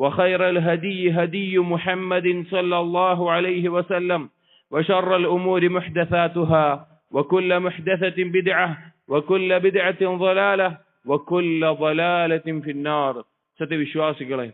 وخير الهدي هدي محمد صلى الله عليه وسلم وشر الأمور محدثاتها وكل محدثة بدعة وكل بدعة ضلالة وكل ضلالة في النار സത്യവിശ്വാസികളെ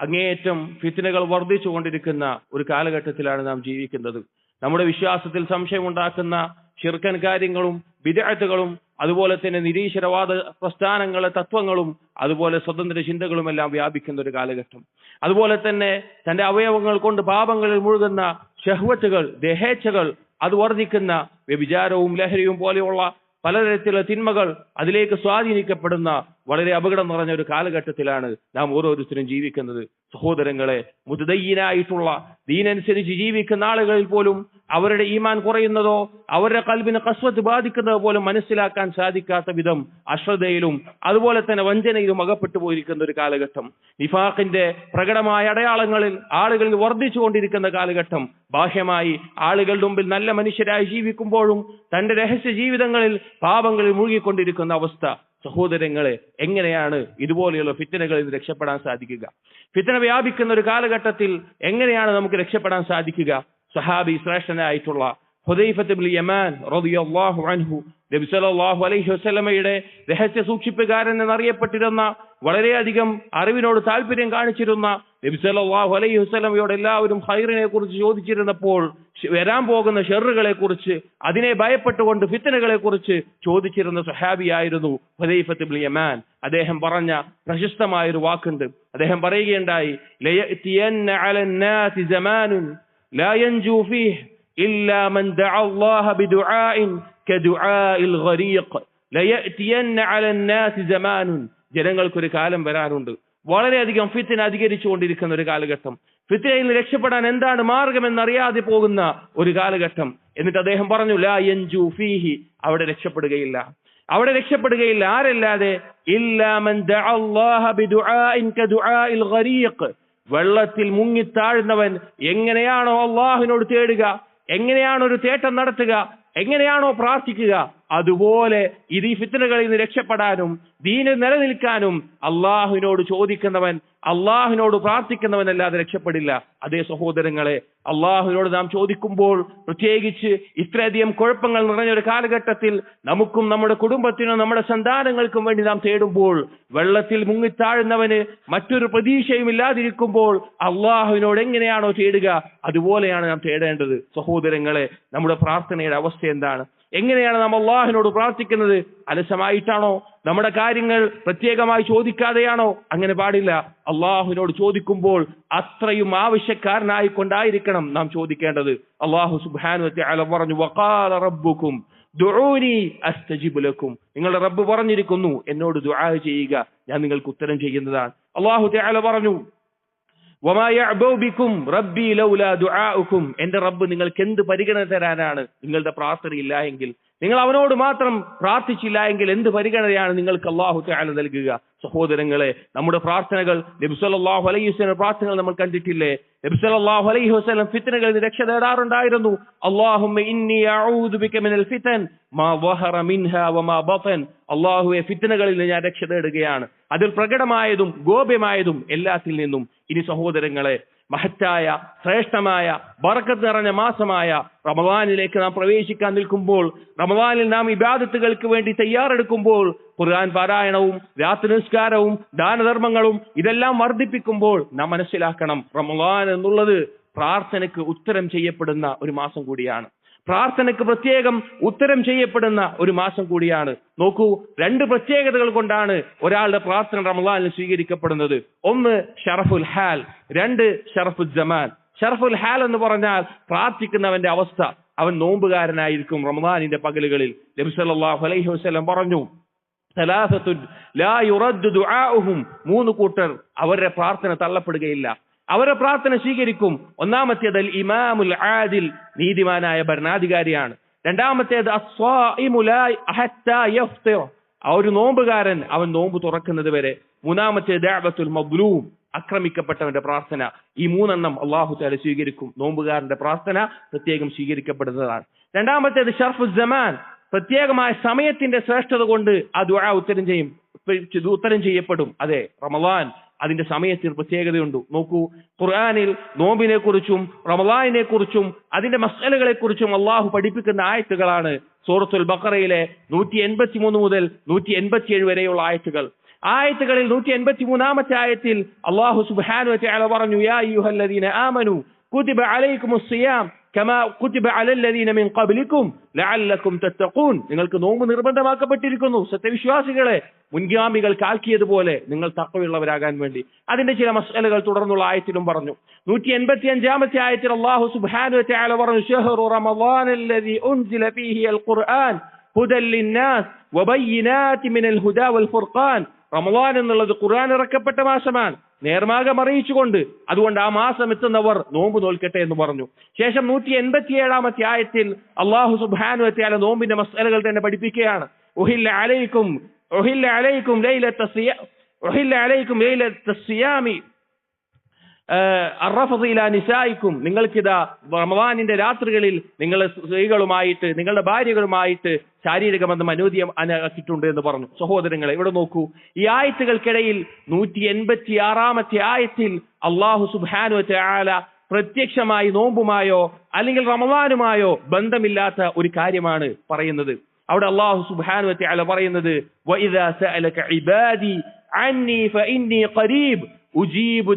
അങ്ങേയറ്റം ഫിത്തിനകൾ വർദ്ധിച്ചുകൊണ്ടിരിക്കുന്ന ഒരു കാലഘട്ടത്തിലാണ് നാം ജീവിക്കുന്നത് നമ്മുടെ വിശ്വാസത്തിൽ സംശയമുണ്ടാക്കുന്ന ഷിർക്കൻ കാര്യങ്ങളും വിദഗ്ധകളും അതുപോലെ തന്നെ നിരീശ്വരവാദ പ്രസ്ഥാനങ്ങളെ തത്വങ്ങളും അതുപോലെ സ്വതന്ത്ര ചിന്തകളുമെല്ലാം വ്യാപിക്കുന്ന ഒരു കാലഘട്ടം. അതുപോലെ തന്നെ തന്റെ അവയവങ്ങൾ കൊണ്ട് പാപങ്ങളിൽ മുഴുകുന്ന ഷഹ്വത്തുകൾ ദേഹേച്ഛകൾ അത് വർദ്ധിക്കുന്ന വ്യഭിചാരവും ലഹരിയും പോലെയുള്ള പലതരത്തിലുള്ള തിന്മകൾ അതിലേക്ക് സ്വാധീനിക്കപ്പെടുന്ന വളരെ അപകടം നിറഞ്ഞ ഒരു കാലഘട്ടത്തിലാണ് നാം ഓരോരുത്തരും ജീവിക്കുന്നത്. സഹോദരങ്ങളെ മുതദയ്യനായിട്ടുള്ള ദീനനുസരിച്ച് ജീവിക്കുന്ന ആളുകളിൽ പോലും അവരുടെ ഈമാൻ കുറയുന്നതോ അവരുടെ കൽബിന് കസ്വത്ത് ബാധിക്കുന്നതോ പോലും മനസ്സിലാക്കാൻ സാധിക്കാത്ത വിധം അശ്രദ്ധയിലും അതുപോലെ തന്നെ വഞ്ചനയിലും അകപ്പെട്ടു പോയിരിക്കുന്ന ഒരു കാലഘട്ടം. നിഫാഖിന്റെ പ്രകടമായ അടയാളങ്ങളിൽ ആളുകളിൽ വർദ്ധിച്ചുകൊണ്ടിരിക്കുന്ന കാലഘട്ടം. ബാഹ്യമായി ആളുകളുടെ മുമ്പിൽ നല്ല മനുഷ്യരായി ജീവിക്കുമ്പോഴും തന്റെ രഹസ്യ ജീവിതങ്ങളിൽ പാപങ്ങളിൽ മുഴുകിക്കൊണ്ടിരിക്കുന്ന അവസ്ഥ. സഹോദരങ്ങളെ എങ്ങനെയാണ് ഇതുപോലെയുള്ള ഫിത്തനകളിൽ നിന്ന് രക്ഷപ്പെടാൻ സാധിക്കുക? ഫിത്തന വ്യാപിക്കുന്ന ഒരു കാലഘട്ടത്തിൽ എങ്ങനെയാണ് നമുക്ക് രക്ഷപ്പെടാൻ സാധിക്കുക? സഹാബി ശ്രേഷ്ഠനായിട്ടുള്ള ഹുദൈഫത്ത് യമാൻ റളിയല്ലാഹു അൻഹു നബി സല്ലല്ലാഹു അലൈഹി വസ്ലമയുടെ രഹസ്യ സൂക്ഷിപ്പുകാരൻ എന്നറിയപ്പെട്ടിരുന്ന വളരെയധികം അറിവിനോട് താല്പര്യം കാണിച്ചിരുന്ന നബി സല്ലല്ലാഹു അലൈഹി വസ്ലമയോട് എല്ലാവരും ഹൈറിനെ കുറിച്ച് ചോദിച്ചിരുന്നപ്പോൾ വരാൻ പോകുന്ന ഷെറുകളെ കുറിച്ച് അതിനെ ഭയപ്പെട്ടുകൊണ്ട് ഫിത്തനുകളെ കുറിച്ച് ചോദിച്ചിരുന്ന സഹാബിയായിരുന്നു ഹുദൈഫത്ത് യമാൻ. അദ്ദേഹം പറഞ്ഞ പ്രശസ്തമായ ഒരു വാക്കുണ്ട്. അദ്ദേഹം പറയുകയുണ്ടായി ലയഅതിയന്ന അലന്നാസി സമാനുൻ لا ينجو فيه إلا من دعا الله بدعاء كدعاء الغريق ليأتين على الناس زمان ജനങ്ങൾക്കൊരു കാലം വരാനുണ്ട് വളരെയധികം ഫിത്തിന അധികരിച്ചുകൊണ്ടിരിക്കുന്ന ഒരു കാലഘട്ടം ഫിത്തിനയിൽ നിന്ന് രക്ഷപ്പെടാൻ എന്താണ് മാർഗം എന്നറിയാതെ പോകുന്ന ഒരു കാലഘട്ടം എന്നിട്ട് അദ്ദേഹം പറഞ്ഞു ലാ യൻജു ഫീഹി അവിടെ രക്ഷപ്പെടുകയില്ല അവിടെ രക്ഷപ്പെടുകയില്ല ആരല്ലാതെ ഇല്ലാമൻ വെള്ളത്തിൽ മുങ്ങിത്താഴുന്നവൻ എങ്ങനെയാണോ അള്ളാഹുവിനോട് തേടുക എങ്ങനെയാണോ ഒരു തേട്ടം നടത്തുക? എങ്ങനെയാണോ പ്രാർത്ഥിക്കുക? അതുപോലെ ഇത് ഈ ഫിത്തനകളിൽ നിന്ന് രക്ഷപ്പെടാനും ദീനിൽ നിലനിൽക്കാനും അള്ളാഹുവിനോട് ചോദിക്കുന്നവൻ അള്ളാഹുവിനോട് പ്രാർത്ഥിക്കുന്നവൻ അല്ലാതെ രക്ഷപ്പെടില്ല. അതേ സഹോദരങ്ങളെ അള്ളാഹുവിനോട് നാം ചോദിക്കുമ്പോൾ പ്രത്യേകിച്ച് ഇത്രയധികം കുഴപ്പങ്ങൾ നിറഞ്ഞ ഒരു കാലഘട്ടത്തിൽ നമുക്കും നമ്മുടെ കുടുംബത്തിനും നമ്മുടെ സന്താനങ്ങൾക്കും വേണ്ടി നാം തേടുമ്പോൾ വെള്ളത്തിൽ മുങ്ങിത്താഴുന്നവന് മറ്റൊരു പ്രതീക്ഷയും ഇല്ലാതിരിക്കുമ്പോൾ അള്ളാഹുവിനോട് എങ്ങനെയാണോ തേടുക അതുപോലെയാണ് നാം തേടേണ്ടത്. സഹോദരങ്ങളെ നമ്മുടെ പ്രാർത്ഥനയുടെ അവസ്ഥ എന്താണ്? എങ്ങനെയാണ് നാം അള്ളാഹിനോട് പ്രാർത്ഥിക്കുന്നത്? അലസമായിട്ടാണോ? നമ്മുടെ കാര്യങ്ങൾ പ്രത്യേകമായി ചോദിക്കാതെയാണോ? അങ്ങനെ പാടില്ല. അള്ളാഹുവിനോട് ചോദിക്കുമ്പോൾ അത്രയും ആവശ്യക്കാരനായി കൊണ്ടായിരിക്കണം നാം ചോദിക്കേണ്ടത്. അള്ളാഹു സുബാനു പറഞ്ഞു വക്കാല റബ്ബുക്കും ദുഊനി അസ്തജിബ് ലക്കും. നിങ്ങളുടെ റബ്ബ് പറഞ്ഞിരിക്കുന്നു എന്നോട് ദുആ ചെയ്യുക ഞാൻ നിങ്ങൾക്ക് ഉത്തരം ചെയ്യുന്നതാണ്. അള്ളാഹു പറഞ്ഞു ദുആഉക്കും. എന്റെ റബ്ബ് നിങ്ങൾക്ക് എന്ത് പരിഗണന തരാനാണ്? നിങ്ങളുടെ പ്രാർത്ഥന ഇല്ല എങ്കിൽ. നിങ്ങൾ അവനോട് മാത്രം പ്രാർത്ഥിച്ചില്ല എങ്കിൽ എന്ത് പരിഗണനയാണ് നിങ്ങൾക്ക് അള്ളാഹു നൽകുക? സഹോദരങ്ങളെ നമ്മുടെ പ്രാർത്ഥനകൾ നബിസല്ലാഹു അലൈഹി വസ്ലം പ്രാർത്ഥനകൾ നമ്മൾ കണ്ടിട്ടില്ലേ? നബിസല്ലാഹു അലൈഹി വസ്ലം ഫിത്തനകളിൽ രക്ഷ തേടാറുണ്ടായിരുന്നു അള്ളാഹുവെ ഫിത്തനകളിൽ ഞാൻ രക്ഷ തേടുകയാണ് അതിൽ പ്രകടമായതും ഗോപ്യമായതും എല്ലാത്തിൽ നിന്നും. ഇനി സഹോദരങ്ങളെ മഹത്തായ ശ്രേഷ്ഠമായ ബറക്കത്ത് നിറഞ്ഞ മാസമായ റമവാനിലേക്ക് നാം പ്രവേശിക്കാൻ നിൽക്കുമ്പോൾ റമവാനിൽ നാം ഇബാദത്തുകൾക്ക് വേണ്ടി തയ്യാറെടുക്കുമ്പോൾ ഖുർആൻ പാരായണവും രാത്രി നിസ്കാരവും ദാനധർമ്മങ്ങളും ഇതെല്ലാം വർദ്ധിപ്പിക്കുമ്പോൾ നാം മനസ്സിലാക്കണം റമവാൻ എന്നുള്ളത് പ്രാർത്ഥനയ്ക്ക് ഉത്തരം ചെയ്യപ്പെടുന്ന ഒരു മാസം കൂടിയാണ്. പ്രാർത്ഥനയ്ക്ക് പ്രത്യേകം ഉത്തരം ചെയ്യപ്പെടുന്ന ഒരു മാസം കൂടിയാണ്. നോക്കൂ രണ്ട് പ്രത്യേകതകൾ കൊണ്ടാണ് ഒരാളുടെ പ്രാർത്ഥന റമദാനിൽ സ്വീകരിക്കപ്പെടുന്നത്. ഒന്ന് ഷറഫുൽ ഹാൽ. രണ്ട് ഷറഫുൽ ജമാൻ. ഷറഫുൽ ഹാൽ എന്ന് പറഞ്ഞാൽ പ്രാർത്ഥിക്കുന്നവന്റെ അവസ്ഥ. അവൻ നോമ്പുകാരനായിരിക്കും റമദാനിന്റെ പകലുകളിൽ. നബി സല്ലല്ലാഹു അലൈഹി വസല്ലം പറഞ്ഞു മൂന്ന് കൂട്ടർ അവരുടെ പ്രാർത്ഥന തള്ളപ്പെടുകയില്ല. അവരുടെ പ്രാർത്ഥന സ്വീകരിക്കും. ഒന്നാമത്തേത് ഇമാമുൽ ആദിൽ നീതിമാനായ ഭരണാധികാരിയാണ്. രണ്ടാമത്തേത് ആ ഒരു നോമ്പുകാരൻ അവൻ നോമ്പ് തുറക്കുന്നത് വരെ. മൂന്നാമത്തേത് ദഅവത്തുൽ മദ്ലൂം ആക്രമിക്കപ്പെട്ടവന്റെ പ്രാർത്ഥന. ഈ മൂന്നെണ്ണം അള്ളാഹു താല സ്വീകരിക്കും. നോമ്പുകാരന്റെ പ്രാർത്ഥന പ്രത്യേകം സ്വീകരിക്കപ്പെടുന്നതാണ്. രണ്ടാമത്തേത് ഷർഫു ജമാൻ പ്രത്യേകമായ സമയത്തിന്റെ ശ്രേഷ്ഠത കൊണ്ട് ആ ദുആ ഉത്തരം ചെയ്യും ഉത്തരം ചെയ്യപ്പെടും. അതെ റമദാൻ. അതിന്റെ സമയത്തിൽ പ്രത്യേകതയുണ്ട്. നോക്കൂ ഖുർആാനിൽ നോമ്പിനെ കുറിച്ചും റമദാനിനെ കുറിച്ചും അതിന്റെ മസലകളെ കുറിച്ചും അള്ളാഹു പഠിപ്പിക്കുന്ന ആയത്തുകളാണ് സൂറത്തുൽ ബക്കറയിലെ നൂറ്റി എൺപത്തി മൂന്ന് മുതൽ നൂറ്റി എൺപത്തി ഏഴ് വരെയുള്ള ആയത്തുകൾ. ആയത്തുകളിൽ നൂറ്റി എൺപത്തി മൂന്നാമത്തെ ആയത്തിൽ അള്ളാഹു സുബാനു പറഞ്ഞു യാ ആമനു കുതിബ അലൈക്കും കമാ على الذين من قبلكم ലഅല്ലക്കും തത്തഖൂൻ. നിങ്ങൾക്ക് നോമ്പ് നിർബന്ധമാക്കപ്പെട്ടിരിക്കുന്നു. സത്യവിശ്വാസികളെ മുൻഗാമികൾ കാൽക്കിയതുപോലെ നിങ്ങൾ തക്കവുള്ളവരാകാൻ വേണ്ടി. അതിന്റെ ചില മസലകൾ തുടർന്നുള്ള ആയത്തിലും പറഞ്ഞു. നൂറ്റി എൺപത്തി അഞ്ചാമത്തെ ആയത്തിൽ അള്ളാഹു സുബ്ഹാനു വതആല പറഞ്ഞു ഷഹ്റു റമളാനല്ലദീ ഉൻസില ഫീഹി അൽ ഖുർആൻ ഹുദൽ ലിന്നാസ് വബയ്യിനാതി മിനൽ ഹുദാ വൽ ഫുർഖാൻ. റമളാൻ എന്നുള്ളത് ഖുർആൻ ഇറക്കപ്പെട്ട മാസമാണ്. നേർമാർഗം അറിയിച്ചുകൊണ്ട് അതുകൊണ്ട് ആ മാസം എത്തുന്നവർ നോമ്പ് നോൽക്കട്ടെ എന്ന് പറഞ്ഞു. ശേഷം നൂറ്റി എൺപത്തി ഏഴാമത്തെ ആയത്തിൽ അള്ളാഹു സുബാനു എത്തിയാല നോമ്പിന്റെ മസലകൾ തന്നെ പഠിപ്പിക്കുകയാണ്. ഒഹില്ല അലൈക്കും ഒഹില്ല അലൈക്കും ലൈലത്ത ഒഹില്ല അലൈക്കും ലൈലത്ത സിയാമി അറഫില നിസായിക്കും. നിങ്ങൾക്കിതാ റമവാനിന്റെ രാത്രികളിൽ നിങ്ങൾ സ്ത്രീകളുമായിട്ട് നിങ്ങളുടെ ഭാര്യകളുമായിട്ട് ശാരീരിക ബന്ധം അനുവദിയം എന്ന് പറഞ്ഞു. സഹോദരങ്ങളെ ഇവിടെ നോക്കൂ. ഈ ആയത്തുകൾക്കിടയിൽ നൂറ്റി എൺപത്തി ആറാമത്തെ ആയത്തിൽ അള്ളാഹു സുബാനു ആല പ്രത്യക്ഷമായി നോമ്പുമായോ അല്ലെങ്കിൽ റമവാനുമായോ ബന്ധമില്ലാത്ത ഒരു കാര്യമാണ് പറയുന്നത്. അവിടെ അള്ളാഹു സുബാനു ആല പറയുന്നത് ഉജീബു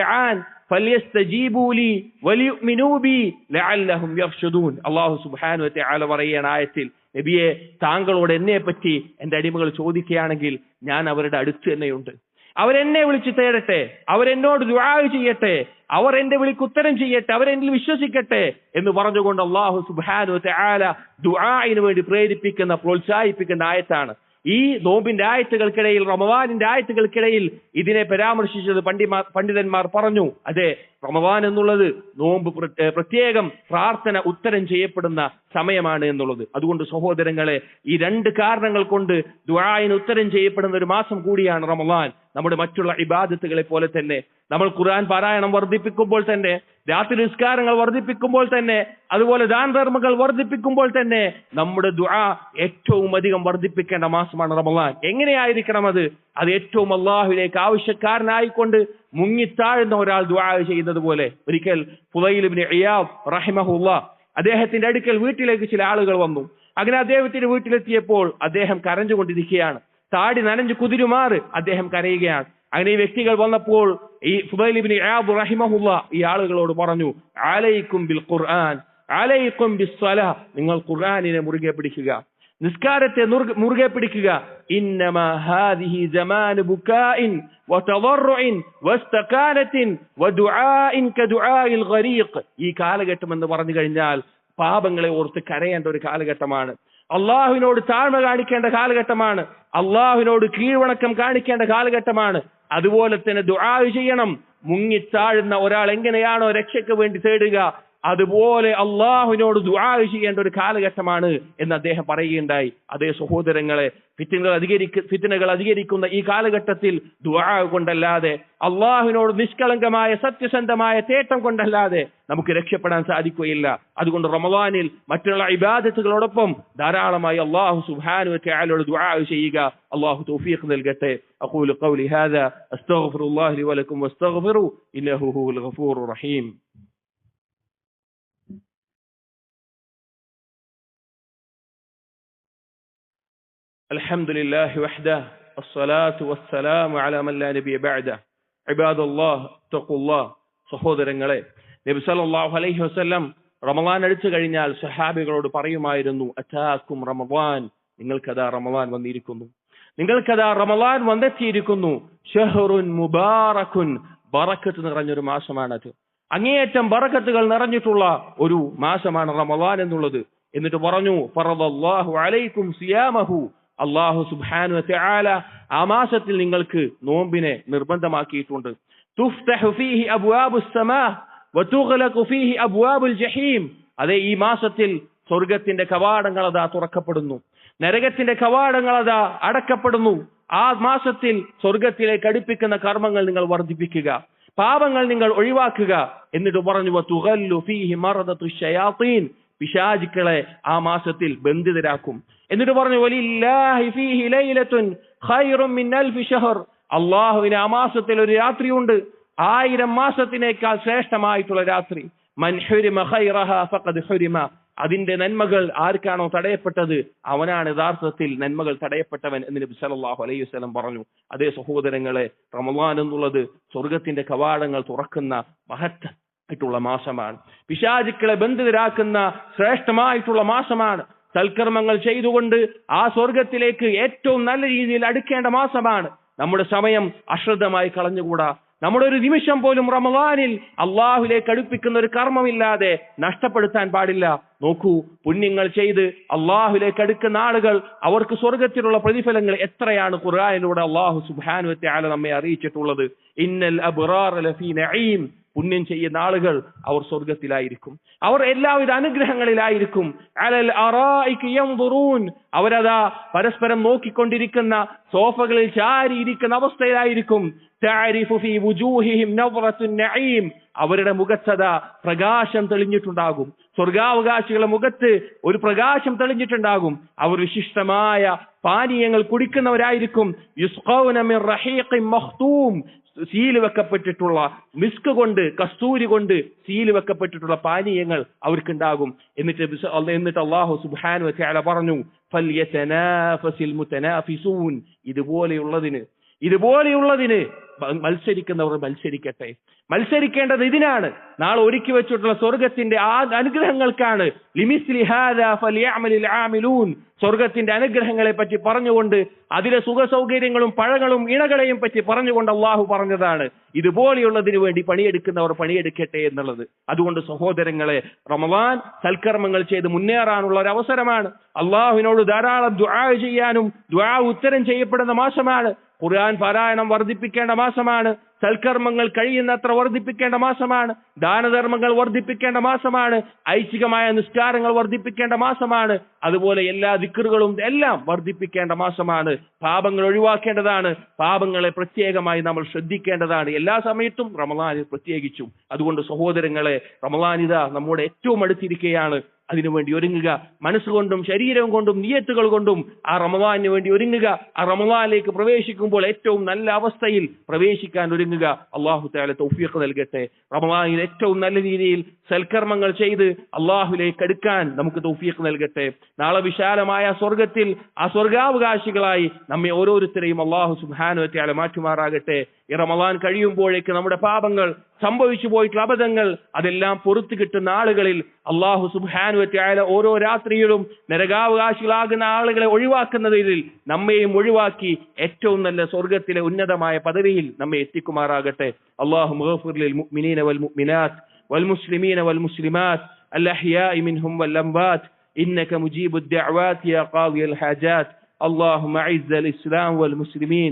ദാൻ ഫല്യസ്തജീബൂലി വലിയുമിനൂബി ലഅല്ലഹും യർഷുദൂൻ. അല്ലാഹു സുബ്ഹാനഹു വതആല പറയുന്ന ആയത്തിൽ നബിയെ താങ്കളോട് എന്നെ പറ്റി എന്റെ അടിമകൾ ചോദിക്കുകയാണെങ്കിൽ ഞാൻ അവരുടെ അടുത്ത് തന്നെയുണ്ട്. അവരെന്നെ വിളിച്ചു തേടട്ടെ അവരെന്നോട് ദുആ ചെയ്യട്ടെ അവർ എന്റെ വിളിക്ക് ഉത്തരം ചെയ്യട്ടെ അവരെന്നിൽ വിശ്വസിക്കട്ടെ എന്ന് പറഞ്ഞുകൊണ്ട് അള്ളാഹു സുബാനു ദുആഇന് വേണ്ടി പ്രേരിപ്പിക്കുന്ന പ്രോത്സാഹിപ്പിക്കുന്ന ആയത്താണ്. ഈ നോമ്പിന്റെ ആയത്തുകൾക്കിടയിൽ റമവാനിന്റെ ആയത്തുകൾക്കിടയിൽ ഇതിനെ പരാമർശിച്ചത് പണ്ഡിമാർ പണ്ഡിതന്മാർ പറഞ്ഞു. അതെ റമവാൻ എന്നുള്ളത് നോമ്പ് പ്രത്യേകം പ്രാർത്ഥന ഉത്തരം ചെയ്യപ്പെടുന്ന സമയമാണ് എന്നുള്ളത്. അതുകൊണ്ട് സഹോദരങ്ങളെ ഈ രണ്ട് കാരണങ്ങൾ കൊണ്ട് ദുആയിന് ഉത്തരം ചെയ്യപ്പെടുന്ന ഒരു മാസം കൂടിയാണ് റമവാൻ. നമ്മുടെ മറ്റുള്ള ഇബാദത്തുകളെ പോലെ തന്നെ നമ്മൾ ഖുർആൻ പാരായണം വർദ്ധിപ്പിക്കുമ്പോൾ തന്നെ രാത്രി നിസ്കാരങ്ങൾ വർദ്ധിപ്പിക്കുമ്പോൾ തന്നെ അതുപോലെ ദാനധർമ്മങ്ങൾ വർദ്ധിപ്പിക്കുമ്പോൾ തന്നെ നമ്മുടെ ദുആ ഏറ്റവും അധികം വർദ്ധിപ്പിക്കേണ്ട മാസമാണ് റമദാൻ. എങ്ങനെയായിരിക്കണം അത്? അത് ഏറ്റവും അള്ളാഹുവിലേക്ക് ആവശ്യക്കാരനായിക്കൊണ്ട് മുങ്ങിത്താഴുന്ന ഒരാൾ ദുആ ചെയ്യുന്നത് പോലെ. ഒരിക്കൽ ഫുലൈലിബ്നു അദ്ദേഹത്തിന്റെ അടുക്കൽ വീട്ടിലേക്ക് ചില ആളുകൾ വന്നു. അങ്ങനെ അദ്ദേഹത്തിന്റെ വീട്ടിലെത്തിയപ്പോൾ അദ്ദേഹം കരഞ്ഞുകൊണ്ടിരിക്കുകയാണ്. താടി നനഞ്ഞു കുതിരുമാറ് അദ്ദേഹം കരയുകയാണ്. അങ്ങനെ ഈ വ്യക്തികൾ വന്നപ്പോൾ ഈ ഫുബൈലിബിന് ഇയാബ് റഹിമഹുല്ല ഈ ആളുകളോട് പറഞ്ഞു ആലയിക്കും ബിൽ ഖുർആൻ ആലയിക്കും ബിസ്വല നിങ്ങൾ ഖുർആനിനെ മുറുകെ പിടിക്കുക. നിസ്കാരത്തെ മുറുകെ പിടിക്കുക. ഈ കാലഘട്ടം എന്ന് പറഞ്ഞു കഴിഞ്ഞാൽ പാപങ്ങളെ ഓർത്ത് കരയേണ്ട ഒരു കാലഘട്ടമാണ്. അള്ളാഹുവിനോട് താഴ്മ കാണിക്കേണ്ട കാലഘട്ടമാണ്. അള്ളാഹുവിനോട് കീഴ്വണക്കം കാണിക്കേണ്ട കാലഘട്ടമാണ്. അതുപോലെ തന്നെ ദുആ ചെയ്യണം. മുങ്ങിത്താഴുന്ന ഒരാൾ എങ്ങനെയാണോ രക്ഷയ്ക്ക് വേണ്ടി തേടുക അതുപോലെ അള്ളാഹുവിനോട് ദുആ ചെയ്യേണ്ട ഒരു കാലഘട്ടമാണ് എന്ന് അദ്ദേഹം പറയുകയുണ്ടായി. അതേ സഹോദരങ്ങളെ ഫിറ്റിനുകൾ അധികരിക്ക ഫിറ്റിനുകൾ അധികരിക്കുന്ന ഈ കാലഘട്ടത്തിൽ ദുആ കൊണ്ടല്ലാതെ അള്ളാഹുവിനോട് നിഷ്കളങ്കമായ സത്യസന്ധമായ തേട്ടം കൊണ്ടല്ലാതെ നമുക്ക് രക്ഷപ്പെടാൻ സാധിക്കുകയില്ല. അതുകൊണ്ട് റമദാനിൽ മറ്റുള്ള ഇബാദത്തുകളോടൊപ്പം ധാരാളമായി അള്ളാഹു സുബ്ഹാനഹു വതആലയോട് ദുആ ചെയ്യുക അള്ളാഹു തൗഫീഖ് നൽകട്ടെ. അഖൂലു ഖൗലി ഹാദാ അസ്തഗ്ഫിറുല്ലാഹി വലക്കും വസ്തഗ്ഫിറു ഇന്നഹു ഹുവൽ ഗഫൂറുർ റഹീം. الحمد لله وحده الصلاة والسلام على من لا نبي بعده عباد الله اتقوا الله സഹോദരങ്ങളെ നബി സല്ലല്ലാഹു അലൈഹി വസല്ലം റമദാൻ അടുത്തു കഴിഞ്ഞാൽ സഹാബികളോട് പറയുമായിരുന്നു അറ്റാക്കും റമദാൻ നിങ്ങൾക്കതാ റമദാൻ വന്നിരിക്കുന്നു നിങ്ങൾക്കതാ റമദാൻ വന്നെത്തിയിരിക്കുന്നു ഷഹറുൻ മുബാറക്കുൻ ബറക്കത്ത് നിറഞ്ഞൊരു മാസമാണത് അങ്ങേയറ്റം ബറക്കത്തുകൾ നിറഞ്ഞിട്ടുള്ള ഒരു മാസമാണ് റമദാൻ എന്നുള്ളത് എന്നിട്ട് പറഞ്ഞു ഫറദല്ലാഹു അലൈക്കും സിയാമഹു അള്ളാഹു സുബാനു വതആല ആ മാസത്തിൽ നിങ്ങൾക്ക് നോമ്പിനെ നിർബന്ധമാക്കിയിട്ടുണ്ട്. അതെ ഈ മാസത്തിൽ സ്വർഗത്തിന്റെ കവാടങ്ങൾ അതാ തുറക്കപ്പെടുന്നു. നരകത്തിന്റെ കവാടങ്ങൾ അതാ അടക്കപ്പെടുന്നു. ആ മാസത്തിൽ സ്വർഗത്തിലേക്ക് അടുപ്പിക്കുന്ന കർമ്മങ്ങൾ നിങ്ങൾ വർദ്ധിപ്പിക്കുക. പാപങ്ങൾ നിങ്ങൾ ഒഴിവാക്കുക. എന്നിട്ട് പറഞ്ഞു വതുഗല്ലു ഫീഹി മറദത്തു പിശാചുക്കളെ ആ മാസത്തിൽ ബന്ധിതരാക്കും. എന്നിട്ട് പറഞ്ഞു അള്ളാഹുവിന് മാസത്തിൽ ഒരു രാത്രിയുണ്ട്. ആയിരം മാസത്തിനേക്കാൾ ശ്രേഷ്ഠമായിട്ടുള്ള രാത്രി. അതിന്റെ നന്മകൾ ആർക്കാണോ തടയപ്പെട്ടത്? അവനാണ് യഥാർത്ഥത്തിൽ നന്മകൾ തടയപ്പെട്ടവൻ എന്ന് നബി സല്ലല്ലാഹു അലൈഹി വസല്ലം പറഞ്ഞു. അതേ സഹോദരങ്ങളെ റമദാൻ എന്നുള്ളത് സ്വർഗത്തിന്റെ കവാടങ്ങൾ തുറക്കുന്ന മഹത്തായിട്ടുള്ള മാസമാണ്. പിശാചുക്കളെ ബന്ധിതരാക്കുന്ന ശ്രേഷ്ഠമായിട്ടുള്ള മാസമാണ്. സൽക്കർമ്മങ്ങൾ ചെയ്തുകൊണ്ട് ആ സ്വർഗത്തിലേക്ക് ഏറ്റവും നല്ല രീതിയിൽ അടുക്കേണ്ട മാസമാണ്. നമ്മുടെ സമയം അശ്രദ്ധമായി കളഞ്ഞുകൂടാ. നമ്മുടെ ഒരു നിമിഷം പോലും റമദാനിൽ അള്ളാഹുലേക്ക് അടുപ്പിക്കുന്ന ഒരു കർമ്മമില്ലാതെ നഷ്ടപ്പെടുത്താൻ പാടില്ല. നോക്കൂ പുണ്യങ്ങൾ ചെയ്ത് അള്ളാഹുലേക്ക് അടുക്കുന്ന ആളുകൾ അവർക്ക് സ്വർഗത്തിലുള്ള പ്രതിഫലങ്ങൾ എത്രയാണ് ഖുർആാനിലൂടെ അള്ളാഹു സുബാനുവത്തെ ആല നമ്മെ അറിയിച്ചിട്ടുള്ളത്? ഇന്നൽ അബുറാർ ലഫീ നഈം. പുണ്യം ചെയ്യുന്ന ആളുകൾ അവർ സ്വർഗത്തിലായിരിക്കും അവർ എല്ലാവിധ അനുഗ്രഹങ്ങളിലായിരിക്കും. അലൽ അവരതാ പരസ്പരം നോക്കിക്കൊണ്ടിരിക്കുന്ന സോഫകളിൽ ചാരിയിരിക്കുന്ന അവസ്ഥയിലായിരിക്കും. അവരുടെ മുഖത്തത പ്രകാശം തെളിഞ്ഞിട്ടുണ്ടാകും. സ്വർഗാവകാശികളുടെ മുഖത്ത് ഒരു പ്രകാശം തെളിഞ്ഞിട്ടുണ്ടാകും. അവർ വിശിഷ്ടമായ പാനീയങ്ങൾ കുടിക്കുന്നവരായിരിക്കും. സീൽ വെക്കപ്പെട്ടിട്ടുള്ള മിസ്ക് കൊണ്ട് കസ്തൂരി കൊണ്ട് സീൽ വെക്കപ്പെട്ടിട്ടുള്ള പാനീയങ്ങൾ അവർക്കുണ്ടാകും. എന്നിട്ട് എന്നിട്ട് അള്ളാഹു സുബാൻ വതആല പറഞ്ഞു ഇതുപോലെയുള്ളതിന്. ഇതുപോലെയുള്ളതിന് മത്സരിക്കുന്നവർ മത്സരിക്കട്ടെ. മത്സരിക്കേണ്ടത് ഇതിനാണ്. നാളെ ഒരുക്കി വെച്ചിട്ടുള്ള സ്വർഗത്തിന്റെ ആ അനുഗ്രഹങ്ങൾക്കാണ്. സ്വർഗത്തിന്റെ അനുഗ്രഹങ്ങളെ പറ്റി പറഞ്ഞുകൊണ്ട് അതിലെ സുഖ സൗകര്യങ്ങളും പഴങ്ങളും ഇണകളെയും പറ്റി പറഞ്ഞുകൊണ്ട് അള്ളാഹു പറഞ്ഞതാണ്. ഇതുപോലെയുള്ളതിനു വേണ്ടി പണിയെടുക്കുന്നവർ പണിയെടുക്കട്ടെ എന്നുള്ളത്. അതുകൊണ്ട് സഹോദരങ്ങളെ റമവാൻ സൽക്കർമ്മങ്ങൾ ചെയ്ത് മുന്നേറാനുള്ള ഒരു അവസരമാണ്. അള്ളാഹുവിനോട് ധാരാളം ദുആ ചെയ്യാനും ദുആ ഉത്തരം ചെയ്യപ്പെടുന്ന മാസമാണ്. ഖുർആൻ പാരായണം വർദ്ധിപ്പിക്കേണ്ട മാസമാണ്. സൽക്കർമ്മങ്ങൾ കഴിയുന്നത്ര വർദ്ധിപ്പിക്കേണ്ട മാസമാണ്. ദാനധർമ്മങ്ങൾ വർദ്ധിപ്പിക്കേണ്ട മാസമാണ്. ഐച്ഛികമായ നിസ്കാരങ്ങൾ വർദ്ധിപ്പിക്കേണ്ട മാസമാണ്. അതുപോലെ എല്ലാ ദിക്കറുകളും എല്ലാം വർദ്ധിപ്പിക്കേണ്ട മാസമാണ്. പാപങ്ങൾ ഒഴിവാക്കേണ്ടതാണ്. പാപങ്ങളെ പ്രത്യേകമായി നമ്മൾ ശ്രദ്ധിക്കേണ്ടതാണ്. എല്ലാ സമയത്തും റമദാനിൽ പ്രത്യേകിച്ചും. അതുകൊണ്ട് സഹോദരങ്ങളെ റമദാനിത നമ്മുടെ ഏറ്റവും അടുത്തിരിക്കുകയാണ് അതിനുവേണ്ടി ഒരുങ്ങുക. മനസ്സുകൊണ്ടും ശരീരം കൊണ്ടും നിയത്തുകൾ കൊണ്ടും ആ റമവാനു വേണ്ടി ഒരുങ്ങുക. ആ റമദാനിലേക്ക് പ്രവേശിക്കുമ്പോൾ ഏറ്റവും നല്ല അവസ്ഥയിൽ പ്രവേശിക്കാൻ ഒരുങ്ങുക. അള്ളാഹു താല തൗഫീഖ് നൽകട്ടെ. റമദാനിൽ ഏറ്റവും നല്ല രീതിയിൽ സൽക്കർമ്മങ്ങൾ ചെയ്ത് അള്ളാഹുലേക്ക് എടുക്കാൻ നമുക്ക് തൗഫീഖ് നൽകട്ടെ. നാളെ വിശാലമായ സ്വർഗത്തിൽ ആ സ്വർഗാവകാശികളായി നമ്മെ ഓരോരുത്തരെയും അള്ളാഹു സുബാനു താല മാറ്റുമാറാകട്ടെ. ഈ റമദാൻ കഴിയുമ്പോഴേക്ക് നമ്മുടെ പാപങ്ങൾ സംഭവിച്ചു പോയിട്ടുള്ള അബദ്ധങ്ങൾ അതെല്ലാം പൊറത്തു കിട്ടുന്ന ആളുകളിൽ അള്ളാഹു സുബാനുവറ്റായ ഓരോ രാത്രിയിലും നരകാവകാശികളാകുന്ന ആളുകളെ ഒഴിവാക്കുന്നതിൽ നമ്മെയും ഒഴിവാക്കി ഏറ്റവും നല്ല സ്വർഗത്തിലെ ഉന്നതമായ പദവിയിൽ നമ്മെ എത്തിക്കുമാറാകട്ടെ അള്ളാഹു മുഗഫിറിൽ മുഅ്മിനീന വൽ മുഅ്മിനാത്ത് والمسلمين والمسلمات الأحياء منهم والأموات إنك مجيب الدعوات يا قاضي الحاجات اللهم أعز الإسلام والمسلمين